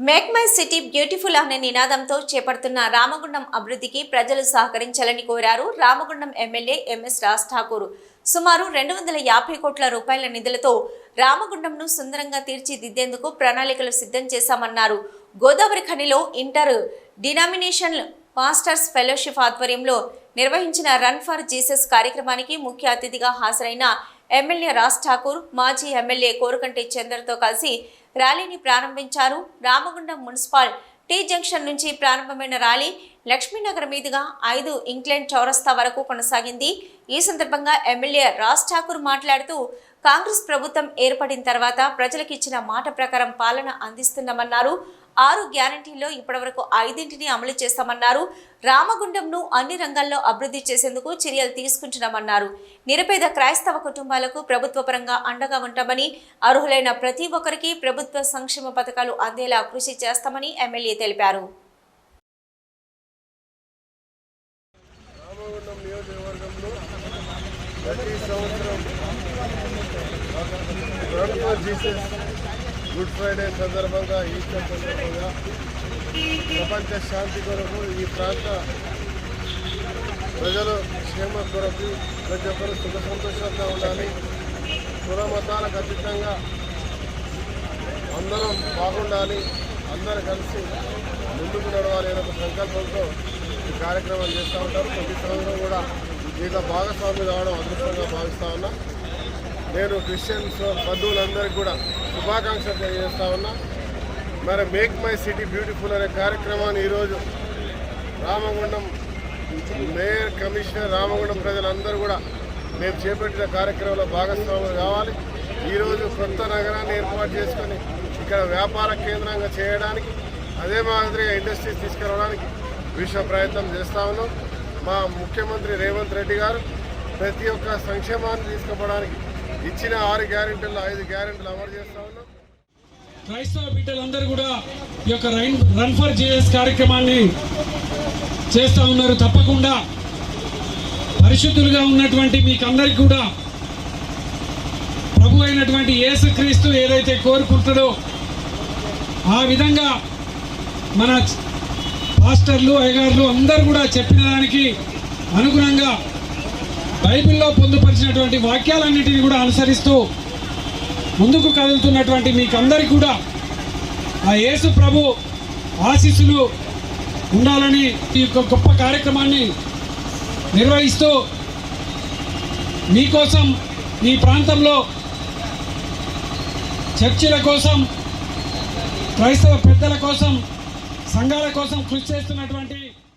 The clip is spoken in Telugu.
మేక్ మై సిటీ బ్యూటిఫుల్ అనే నినాదంతో చేపడుతున్న రామగుండం అభివృద్ధికి ప్రజలు సహకరించాలని కోరారు రామగుండం ఎమ్మెల్యే ఎంఎస్ రాజ్ ఠాకూర్. సుమారు రెండు వందల యాభై కోట్ల రూపాయల నిధులతో రామగుండంను సుందరంగా తీర్చిదిద్దేందుకు ప్రణాళికలు సిద్ధం చేశామన్నారు. గోదావరి ఖనిలో ఇంటర్ డినామినేషన్ మాస్టర్స్ ఫెలోషిప్ ఆధ్వర్యంలో నిర్వహించిన రన్ ఫర్ జీసస్ కార్యక్రమానికి ముఖ్య అతిథిగా హాజరైన ఎమ్మెల్యే రాజ్ ఠాకూర్ మాజీ ఎమ్మెల్యే కోరుకంటి చంద్రతో కలిసి ర్యాలీని ప్రారంభించారు. రామగుండం మున్సిపల్ టీ జంక్షన్ నుంచి ప్రారంభమైన ర్యాలీ లక్ష్మీనగర్ మీదుగా ఐదు ఇంగ్లాండ్ చౌరస్తా వరకు కొనసాగింది. ఈ సందర్భంగా ఎమ్మెల్యే రాజ్ ఠాకూర్ మాట్లాడుతూ కాంగ్రెస్ ప్రభుత్వం ఏర్పడిన తర్వాత ప్రజలకు ఇచ్చిన మాట ప్రకారం పాలన అందిస్తున్నామన్నారు. ఆరు గ్యారంటీల్లో ఇప్పటివరకు ఐదింటిని అమలు చేస్తామన్నారు. రామగుండంను అన్ని రంగాల్లో అభివృద్ధి చేసేందుకు చర్యలు తీసుకుంటున్నామన్నారు. నిరుపేద క్రైస్తవ కుటుంబాలకు ప్రభుత్వ పరంగా అండగా ఉంటామని అర్హులైన ప్రతి ఒక్కరికి ప్రభుత్వ సంక్షేమ పథకాలు అందేలా కృషి చేస్తామని ఎమ్మెల్యే తెలిపారు. ప్రతి సంవత్సరం జీసస్ గుడ్ ఫ్రైడే సందర్భంగా ఈస్టర్ సందర్భంగా ప్రపంచ శాంతి కొరకు ఈ ప్రాంత ప్రజలు క్షేమ కొరకు ప్రతి ఒక్కరు సుఖ సంతోషంగా ఉండాలి. కుల మతాలకు అతీతంగా అందరం బాగుండాలి. అందరు కలిసి ముందుకు నడవాలి అనే ఒక సంకల్పంతో ఈ కార్యక్రమాలు చేస్తూ ఉంటారు. ప్రతి సంవత్సరం కూడా దీంట్లో భాగస్వామి కావడం అదృష్టంగా భావిస్తా ఉన్నా. నేను క్రిస్టియన్స్ బంధువులందరికీ కూడా శుభాకాంక్షలు తెలియజేస్తా ఉన్నా. మరి మేక్ మై సిటీ బ్యూటిఫుల్ అనే కార్యక్రమాన్ని ఈరోజు రామగుండం మేయర్ కమిషనర్ రామగుండం ప్రజలందరూ కూడా మేము చేపట్టిన కార్యక్రమంలో భాగస్వాములు కావాలి. ఈరోజు కొత్త నగరాన్ని ఏర్పాటు చేసుకొని ఇక్కడ వ్యాపార కేంద్రంగా చేయడానికి అదే మాదిరిగా ఇండస్ట్రీస్ తీసుకురావడానికి విశ్వ ప్రయత్నం చేస్తా ఉన్నాం. మా ముఖ్యమంత్రి రేవంత్ రెడ్డి గారు ప్రతి ఒక్క సంక్షేమాన్ని తీసుకుపోవడానికి ఇచ్చిన ఆరు గ్యారెంటీలు ఐదు గ్యారెంటీలు అమలు చేస్తా ఉన్నాం. క్రైస్తవ బిడ్డలందరూ కూడా ఈ యొక్క రైన్ రన్ ఫర్ జీఎస్ కార్యక్రమాన్ని చేస్తూ ఉన్నారు. తప్పకుండా పరిశుద్ధులుగా ఉన్నటువంటి మీకందరికి కూడా ప్రభు అయినటువంటి యేసుక్రీస్తు ఏదైతే కోరుకుంటాడో ఆ విధంగా మన పాస్టర్లు అయ్యగారులు అందరూ కూడా చెప్పిన దానికి అనుగుణంగా బైబిల్లో పొందుపరిచినటువంటి వాక్యాలన్నింటినీ కూడా అనుసరిస్తూ ముందుకు కదులుతున్నటువంటి మీకందరికీ కూడా ఆ యేసు ప్రభు ఆశీస్సులు ఉండాలని ఈ యొక్క గొప్ప కార్యక్రమాన్ని నిర్వహిస్తూ మీకోసం ఈ ప్రాంతంలో చర్చిల కోసం క్రైస్తవ పెద్దల కోసం సంఘాల కోసం కృషి చేస్తున్నటువంటి